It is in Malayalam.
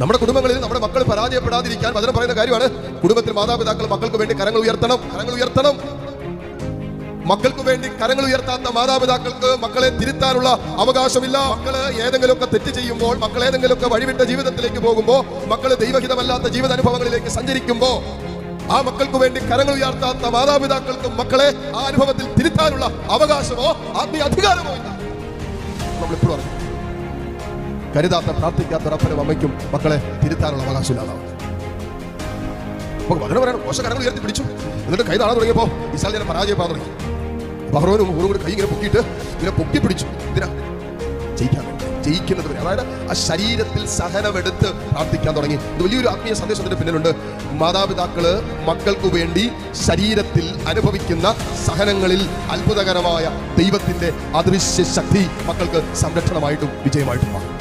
നമ്മുടെ കുടുംബങ്ങളിൽ നമ്മുടെ മക്കൾ പരാജയപ്പെടാതിരിക്കാൻ വചനം പറയുന്ന കാര്യമാണ്. കുടുംബത്തിൽ മാതാപിതാക്കൾ മക്കൾക്ക് വേണ്ടി കരങ്ങൾ ഉയർത്തണം. കരങ്ങൾ ഉയർത്തണം. മക്കൾക്ക് വേണ്ടി കരങ്ങൾ ഉയർത്താത്ത മാതാപിതാക്കൾക്ക് മക്കളെ തിരുത്താനുള്ള അവകാശമില്ല. മക്കൾ ഏതെങ്കിലുമൊക്കെ തെറ്റ് ചെയ്യുമ്പോൾ മക്കൾ ഏതെങ്കിലുമൊക്കെ വഴിവിട്ട ജീവിതത്തിലേക്ക് പോകുമ്പോൾ മക്കൾ ദൈവഹിതമല്ലാത്ത ജീവിതാനുഭവങ്ങളിലേക്ക് സഞ്ചരിക്കുമ്പോൾ ആ മക്കൾക്ക് വേണ്ടി കരങ്ങൾ ഉയർത്താത്ത മാതാപിതാക്കൾക്കും മക്കളെ ആ അനുഭവത്തിൽ തിരുത്താനുള്ള അവകാശമോ ആത്മീയ അധികാരമോ ഇല്ല. നമ്മളിപ്പോഴും അറിഞ്ഞു കരുതാത്ത പ്രാർത്ഥിക്കാത്ത ഒരപ്പനും അമ്മയ്ക്കും മക്കളെ തിരുത്താനുള്ള അവകാശമില്ലാതാവും മകനെ പറയണം മോശ കരങ്ങൾ ഉയർത്തി പിടിച്ചു. എന്നിട്ട് കൈ താഴാൻ തുടങ്ങിയപ്പോ ഇസാൽ ഞാൻ പരാജയപ്പെടാൻ തുടങ്ങി. ബഹ്റോനും ഊറും കൂടി കൈ ഇങ്ങനെ പൊക്കിയിട്ട് ഇങ്ങനെ പൊക്കി പിടിച്ചു. ഇതിനാ ജയിക്കാൻ ജയിക്കുന്നത് വരെ. അതായത് ആ ശരീരത്തിൽ സഹനമെടുത്ത് പ്രാർത്ഥിക്കാൻ തുടങ്ങി. ഇത് വലിയൊരു ആത്മീയ സന്ദേശത്തിന്റെ പിന്നിലുണ്ട്. മാതാപിതാക്കൾ മക്കൾക്ക് വേണ്ടി ശരീരത്തിൽ അനുഭവിക്കുന്ന സഹനങ്ങളിൽ അത്ഭുതകരമായ ദൈവത്തിന്റെ അദൃശ്യ ശക്തി മക്കൾക്ക് സംരക്ഷണമായിട്ടും വിജയമായിട്ടും മാറും.